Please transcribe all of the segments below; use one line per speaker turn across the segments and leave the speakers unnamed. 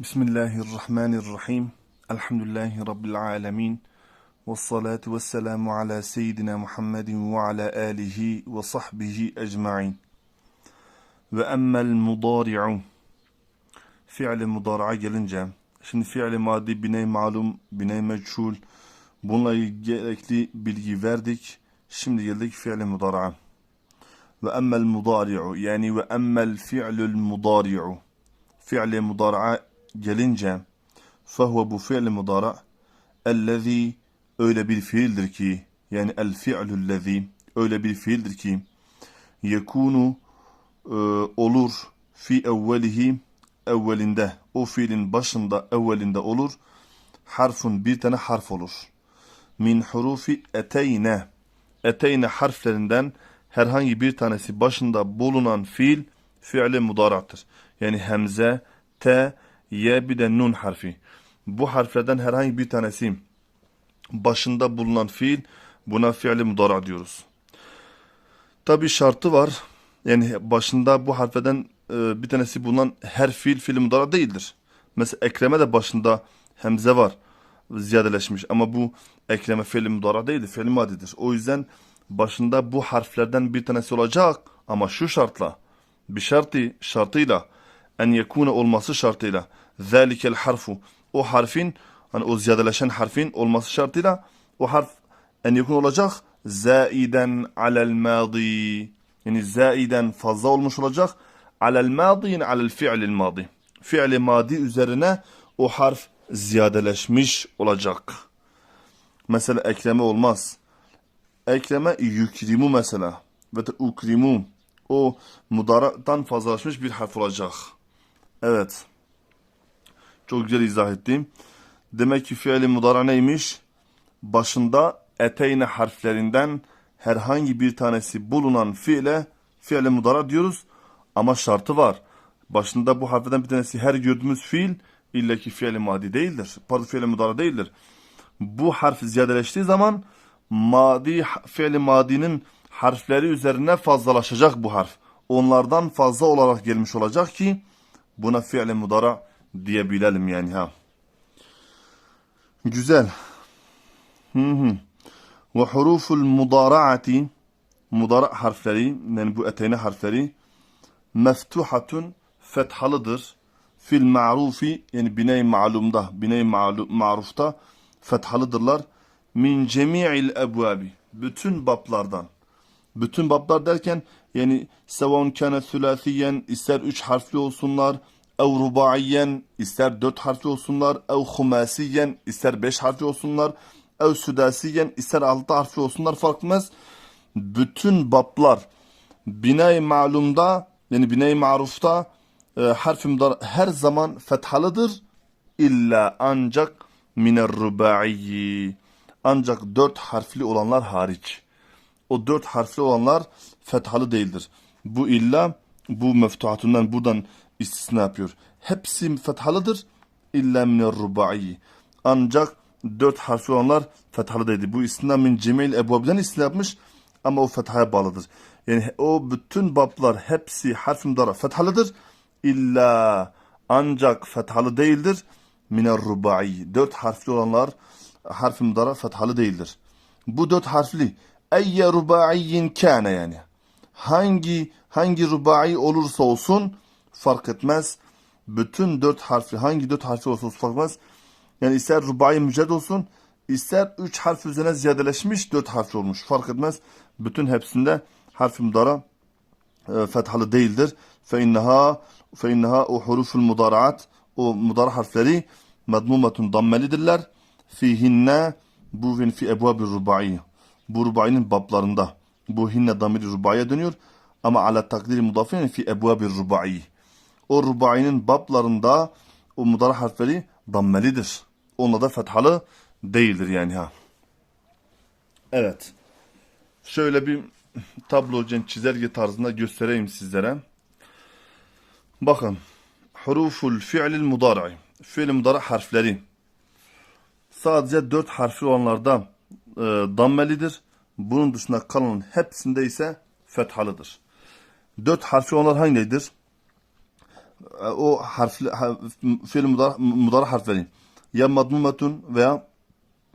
Bismillahirrahmanirrahim. Elhamdülillahi Rabbil alemin. Ve salatu ve selamu ala seyyidina Muhammedin ve ala alihi ve sahbihi ecma'in. Ve emmel mudari'u. Fi'li mudari'a gelince, şimdi fi'li madi biney malum, biney meçhul, bununla gerekli bilgi verdik. Şimdi geldik fi'li mudari'a. Ve emmel mudari'u, yani ve emmel fi'lül mudari'u. Fi'li mudari'a gelince فَهُوَ bu fi'li mudara ellezî öyle bir fiildir ki yani el fi'lüllezî öyle bir fiildir ki yekunu e, olur fi evvelihi evvelinde o fiilin başında evvelinde olur harfun bir tane harf olur min hurufi eteyne eteyne harflerinden herhangi bir tanesi başında bulunan fiil fiili mudarattır. Yani hemze, te, ye bir de nun harfi. Bu harflerden herhangi bir tanesi başında bulunan fiil buna fiili mudara diyoruz. Tabi şartı var. Yani başında bu harflerden e, bir tanesi bulunan her fiil fiili mudara değildir. Mesela ekreme de başında hemze var. Ziyadeleşmiş ama bu ekleme fiili mudara değildir. Fiili madidir. O yüzden başında bu harflerden bir tanesi olacak ama şu şartla bir şartı şartıyla en yekune olması şartıyla zalikel harfu o harfin hani o ziyadeleşen harfin olması şartıyla o harf en yekun olacak zaiden alel madi yani zaiden fazla olmuş olacak alel madi yani alel fi'lil madi fi'li madi üzerine o harf ziyadeleşmiş olacak. Mesela ekleme olmaz. Ekleme yükrimu mesela ve ukrimu o mudaradan fazlalaşmış bir harf olacak. Evet. Çok güzel izah ettim. Demek ki fiili mudara neymiş? Başında eteyne harflerinden herhangi bir tanesi bulunan fiile fiili mudara diyoruz. Ama şartı var. Başında bu harflerden bir tanesi her gördüğümüz fiil illa ki fiili madi değildir. Pardon fiili mudara değildir. Bu harf ziyadeleştiği zaman madi fiili madinin harfleri üzerine fazlalaşacak bu harf. Onlardan fazla olarak gelmiş olacak ki buna fiili mudara diyebilelim yani ha. Güzel. Hı hı. Ve huruful mudaraati mudara harfleri yani bu eteyne harfleri meftuhatun fethalıdır. Fil ma'rufi yani biney ma'lumda, biney ma'rufta fethalıdırlar. Min cemi'il ebvabi. Bütün bablardan. Bütün bablar derken yani sevon kâne sülâsiyen ister üç harfli olsunlar, ev rubaiyen ister dört harfli olsunlar, ev humasiyen ister beş harfli olsunlar, ev südasiyen ister altı harfli olsunlar fark etmez. Bütün bablar binay malumda yani binay marufta e, harfi her zaman fethalıdır. İlla ancak miner rubai ancak dört harfli olanlar hariç. O dört harfli olanlar fethalı değildir. Bu illa bu meftuhatundan buradan istisna yapıyor. Hepsi fethalıdır. İlla minel rubai. Ancak dört harfli olanlar fethalı değildir. Bu istisna min cemil ebvabiden istisna yapmış ama o fethaya bağlıdır. Yani o bütün bablar hepsi harf dara fethalıdır. İlla ancak fethalı değildir. Minel rubai. Dört harfli olanlar harf dara fethalı değildir. Bu dört harfli eyye rubaiyin kâne yani. Hangi hangi rubai olursa olsun fark etmez. Bütün dört harfi hangi dört harfi olsa olsun fark etmez. Yani ister rubai müced olsun ister üç harf üzerine ziyadeleşmiş dört harfi olmuş fark etmez. Bütün hepsinde harf mudara e, fethalı değildir. Fe inneha fe inneha o huruful mudaraat o mudara harfleri medmumetun dammelidirler. Fihinne bu fi ebvabir rubai bu rubainin bablarında. Bu hinne damiri rubaya dönüyor. Ama ala takdiri mudafin fi ebvabir rubai. O rubainin bablarında o mudara harfleri dammelidir. Onunla da fethalı değildir yani ha. Evet. Şöyle bir tablo çizelge tarzında göstereyim sizlere. Bakın. Huruful fi'lil mudara'i. Fi'l mudara harfleri. Sadece dört harfli olanlardan e, dammelidir. Bunun dışında kalan hepsinde ise fethalıdır. Dört harfi onlar hangidir? E, o harfli ha, fiil mudara, mudara harfleri ya madmumetun veya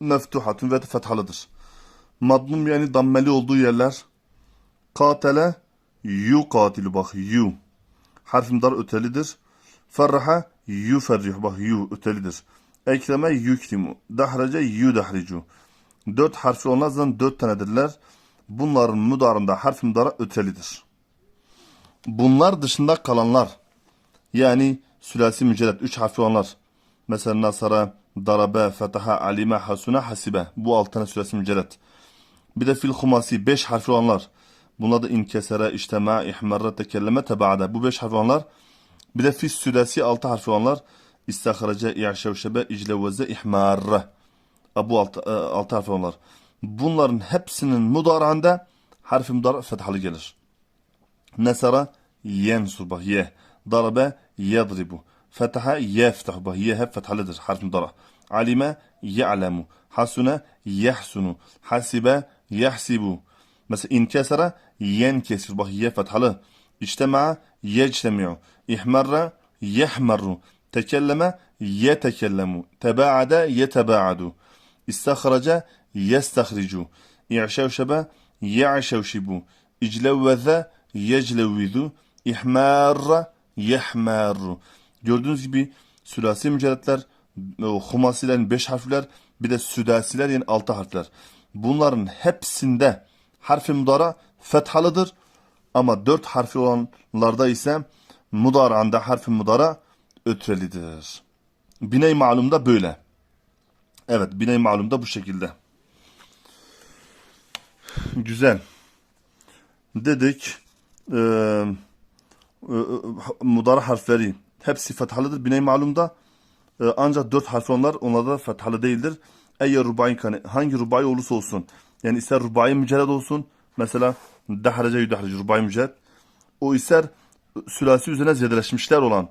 meftuhatun ve fethalıdır. Madmum yani dammeli olduğu yerler katele yu katilu bak yu harf mudara ötelidir. Ferraha yu ferrih bak yu ötelidir. Ekreme yükrimu dahrace yu dahricu dört harfli onlar zaten dört tanedirler. Bunların mudarında harf mudara ötelidir. Bunlar dışında kalanlar yani sülasi mücerret üç harfli olanlar mesela nasara, darabe, fetaha, alime, hasune, hasibe bu altı tane sülasi mücerret. Bir de fil humasi beş harfli olanlar. Bunlar da inkesere, iştema, ihmerre, tekelleme, tebaada. Bu beş harfli olanlar. Bir de fil sülasi altı harfli olanlar. İstaharace, i'şevşebe, icleveze, ihmarre. Bu altı, e, altı harfli olanlar. Bunların hepsinin mudarağında harfi mudara fethalı gelir. Nesara yensur bak ye. Darabe yadribu. Fetaha yeftahu bak ye hep fethalıdır harf mudara. Alime ya'lemu. Hasune yahsunu. Hasibe yahsibu. Mesela inkesara yenkesir bak ye fethalı. İçtema'a yectemi'u. İhmarra yehmarru. Tekelleme yetekellemu. Tebaada yetebaadu. İstakhraca yestahricu. İ'şevşebe ya'şevşibu. İclevveze yeclevvizu. İhmarra yehmarru. Gördüğünüz gibi sülasi mücerretler, o humasilerin beş harfler, bir de südasiler yani altı harfler. Bunların hepsinde harfi mudara fethalıdır. Ama dört harfi olanlarda ise mudaranda harfi mudara ötrelidir. Biney malumda böyle. Evet, biney malumda bu şekilde. Güzel. Dedik, e, e, mudara harfleri hepsi fethalıdır. Biney malumda e, ancak dört harf onlar onlarda da fethalı değildir. Eğer rubai kane hangi rubai olursa olsun yani ister rubai mücerred olsun mesela dahrece yudahrece rubai mücerred o ister sülasi üzerine ziyadeleşmişler olan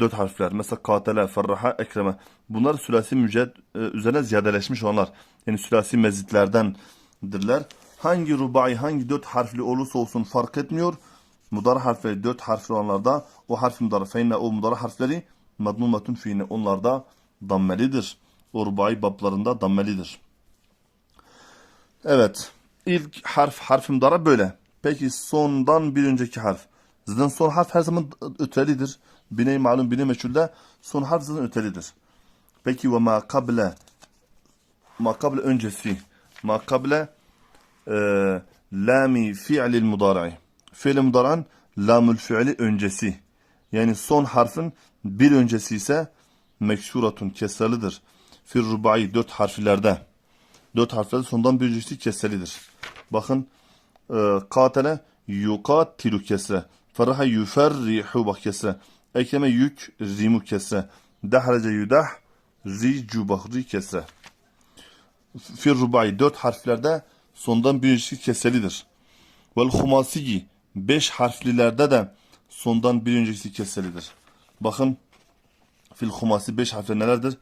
dört harfler mesela katele, ferraha, ekreme bunlar sülasi mücerred e, üzerine ziyadeleşmiş olanlar yani sülasi mezitlerdendirler. Hangi rubai hangi dört harfli olursa olsun fark etmiyor. Mudara harfleri dört harfli olanlarda o harf mudara feyne o mudara harfleri madmumetun fiine onlarda dammelidir. O rubai bablarında dammelidir. Evet. ilk harf harf mudara böyle. Peki sondan bir önceki harf. Zaten son harf her zaman ötelidir. Bine malum bine meçhulde son harf zaten ötelidir. Peki ve ma kable ma kable öncesi ma kable e, lami fi'lil mudara'i fiil mudaran lamül fiili öncesi. Yani son harfin bir öncesi ise meksuratun kesrelidir. Fir rubai dört harflerde. Dört harflerde sondan bir öncesi kesrelidir. Bakın e, katele yukatilu kesre. Feraha yuferrihu bak kesre. Ekleme yük rimu kesre. Dahrece yudah ricu bak ri kesre. Fir rubai dört harflerde sondan bir öncesi kesrelidir. Vel humasiyi beş harflilerde de sondan bir önceki keselidir. Bakın fil humasi beş harfler nelerdir?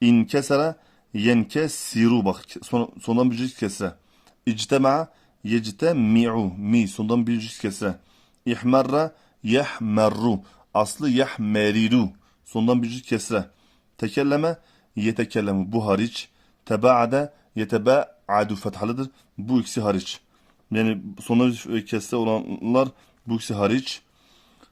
İn kesere yenke siru bak son, sondan bir önceki kesre. İctema yecte mi'u mi sondan bir önceki kesre. İhmerra yehmerru aslı yehmeriru sondan bir önceki kesre. Tekelleme yetekellemu bu hariç. Tebaade yetebaadu fethalıdır. Bu ikisi hariç. Yani sonuna kesse olanlar bu ikisi hariç.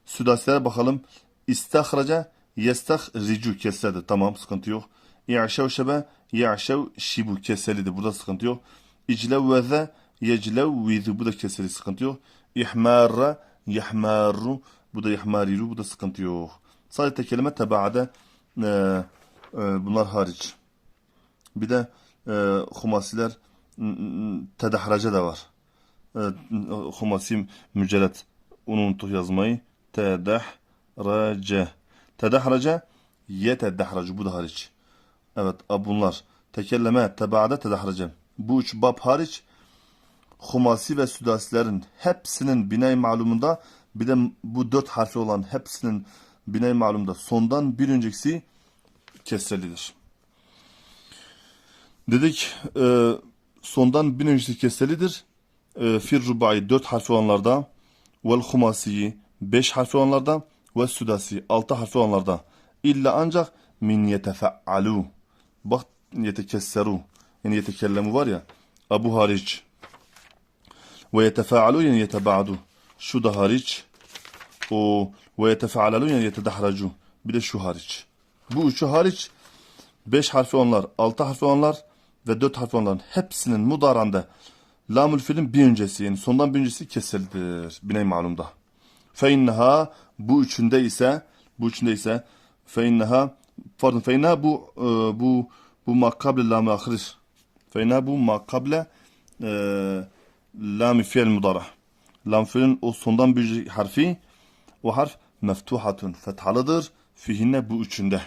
Südasilere bakalım. İstahraca yestahricu kessedir. Tamam sıkıntı yok. İ'şev şebe ya'şev şibu keselidir. Burada sıkıntı yok. İclev veze yeclev vizu. Bu da keseli sıkıntı yok. İhmarra yahmarru. Bu da yahmariru. Bu da sıkıntı yok. Sadece kelime tebaade e, e, bunlar hariç. Bir de e, humasiler tedahraca da var. Humasi mücerret. Onu unuttuk yazmayı. Tedahrace. Tedahrace yetedahracu. Bu da hariç. Evet bunlar. Tekelleme tebaade tedahrace. Bu üç bab hariç humasi ve südasilerin hepsinin binay malumunda bir de bu dört harfi olan hepsinin binay malumda sondan bir önceki kesrelidir. Dedik e, sondan bir önceki kesrelidir e, fir rubai 4 harfli olanlarda vel humasiyi 5 harfli olanlarda ve sudasi altı harfi olanlarda. İlla ancak min yetefealu bak yetekesseru. Yani yetekellemu var ya abu hariç. Ve yetefaalu yani yetebaadu şu da hariç. O ve yetefealalu yani yetedahracu. Bir de şu hariç. Bu üçü hariç 5 harfi onlar, 6 harfi onlar ve 4 harfi onların hepsinin mudaranda lamül filin bir öncesi yani sondan bir öncesi kesildir. Biney malumda. Fe inneha bu üçünde ise bu üçünde ise fe inneha pardon fe inneha bu e, bu bu makable lam ahir. Fe inneha bu makable e, lam fiil mudara. Lam fiilin o sondan bir harfi o harf meftuhatun fethalıdır. Fihinne bu üçünde.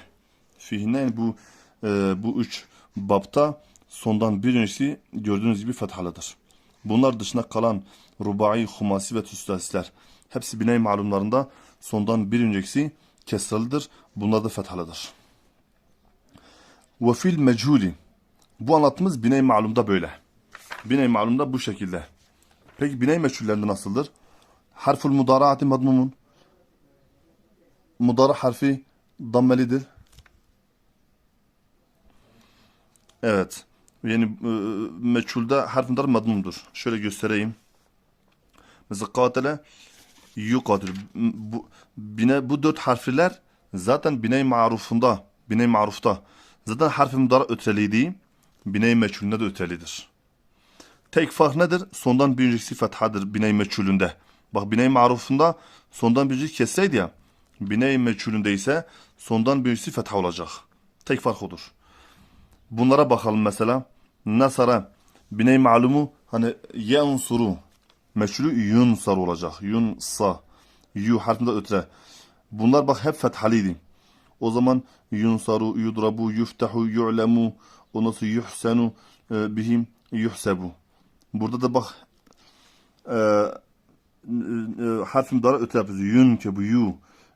Fihinne yani bu e, bu üç babta sondan bir öncesi gördüğünüz gibi fethalıdır. Bunlar dışında kalan rubai, humasi ve tüslasler hepsi binay malumlarında sondan bir öncesi kesralıdır. Bunlar da fethalıdır. Ve fil mechuli bu anlatımız binay malumda böyle. Binay malumda bu şekilde. Peki binay meçhullerinde nasıldır? Harful mudaraati madmumun. Mudara harfi dammelidir. Evet. Yani e, meçhulde harf mudar madmumdur. Şöyle göstereyim. Mesela katile yukatil. Bu, bine, bu dört harfler zaten biney marufunda, biney marufta zaten harf mudara öteliydi. Biney meçhulünde de ötelidir. Tek fark nedir? Sondan bir önceki fethadır biney meçhulünde. Bak biney marufunda sondan bir önceki kesseydi ya. Biney meçhulünde ise sondan bir önceki fetha olacak. Tek fark odur. Bunlara bakalım mesela. Nasara biney malumu hani yansuru meşhuru yunsar olacak. Yunsa. Yu harfinde ötre. Bunlar bak hep fethaliydi. O zaman yunsaru, yudrabu, yuftahu, yu'lemu, ondan sonra yuhsenu e, bihim, yuhsebu. Burada da bak e, e, harfin dara öte yapıyoruz. Yunkebu, yu,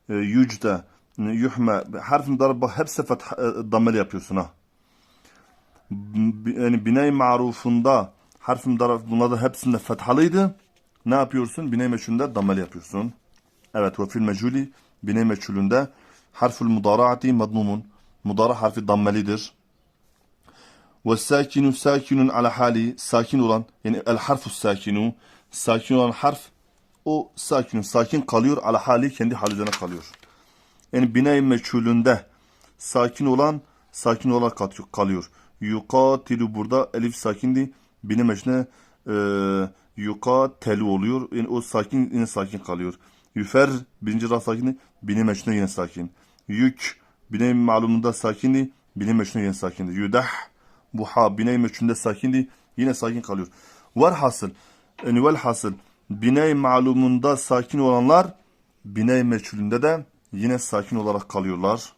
e, yücde, yuhme. Harfin dara bak hepsi fetha, e, dammeli yapıyorsun ha yani binay marufunda harf daraf bunlarda hepsinde fethalıydı. Ne yapıyorsun? Binay meçhulünde dammeli yapıyorsun. Evet ve fil meculi binay meçhulünde harful mudaraati madmumun. Mudara harfi dammelidir. Ve sakinu sakinun ala hali sakin olan yani el harfu sakinu sakin olan harf o sakin sakin kalıyor ala hali kendi hali üzerine kalıyor. Yani binay meçhulünde sakin olan sakin olarak kalıyor. Yukatilu burada elif sakindi. Benim eşine e, yukatelu oluyor. Yani o sakin yine sakin kalıyor. Yüfer birinci ra sakindi. Benim eşine yine sakin. Yük benim malumunda sakindi. Benim eşine yine sakindi. Yudah bu ha benim eşinde sakindi. Yine sakin kalıyor. Var hasıl. Yani vel hasıl. Biney malumunda sakin olanlar biney meçhulünde de yine sakin olarak kalıyorlar.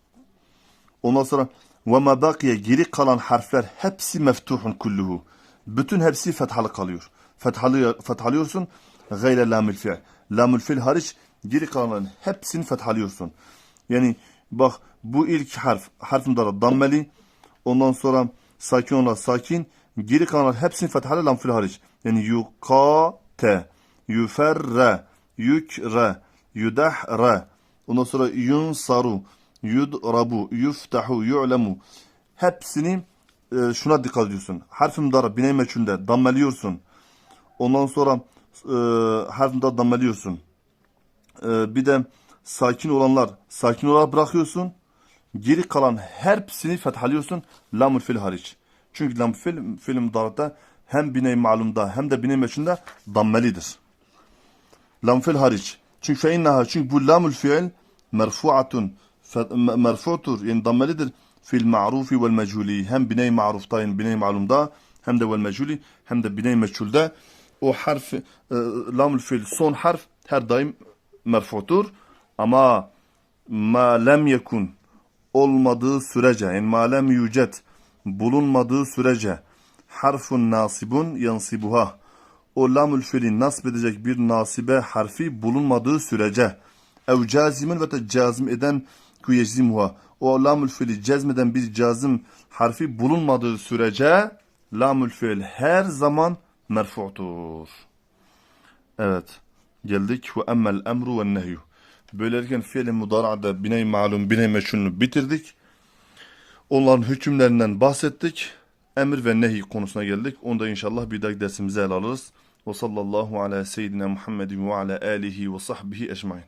Ondan sonra ve ma bakiye geri kalan harfler hepsi meftuhun kulluhu. Bütün hepsi fethalı kalıyor. Fethalı, fethalıyorsun gayre lamül fi'l. Lamül fi'l hariç geri kalanların hepsini fethalıyorsun. Yani bak bu ilk harf harf mudara dammeli. Ondan sonra sakin olan sakin. Geri kalanlar hepsini fethalı lam fi'l hariç. Yani yukate, yuferre, yükre, yudahre. Ondan sonra yunsaru, yudrabu, yuftahu, yu'lemu. Hepsini e, şuna dikkat ediyorsun. Harf-i mudara biney meçhulde dammeliyorsun. Ondan sonra e, harf-i mudara dammeliyorsun. E, bir de sakin olanlar sakin olarak bırakıyorsun. Geri kalan hepsini fethalıyorsun. Lamul fil hariç. Çünkü lam fil, fil mudarada hem biney malumda hem de biney meçhulde dammelidir. Lam fil hariç. Çünkü fe innaha çünkü bu lamul fiil merfuatun merfu'tur yani dammelidir fil ma'rufi vel mechuli. Hem biney ma'rufta yani biney malumda hem de vel mechuli hem de biney meçhulde. O harf e, lamul fil son harf her daim merfu'tur ama ma lem yekun olmadığı sürece yani ma lem yücet bulunmadığı sürece harfun nasibun yansibuha. O lamul fiilin nasip edecek bir nasibe harfi bulunmadığı sürece ev cazimin ve cazim eden yeczimuha. O lamül fiili cezmeden bir cazım harfi bulunmadığı sürece lamül fiil her zaman merfu'tur. Evet. Geldik ve emmel emru ve nehyu. Böylelikle fiil-i mudara'da bine malum, bine meşhulunu bitirdik. Onların hükümlerinden bahsettik. Emir ve nehi konusuna geldik. Onu da inşallah bir dahaki dersimize ele alırız. Ve sallallahu ala seyyidina Muhammedin ve ala alihi ve sahbihi ecmain.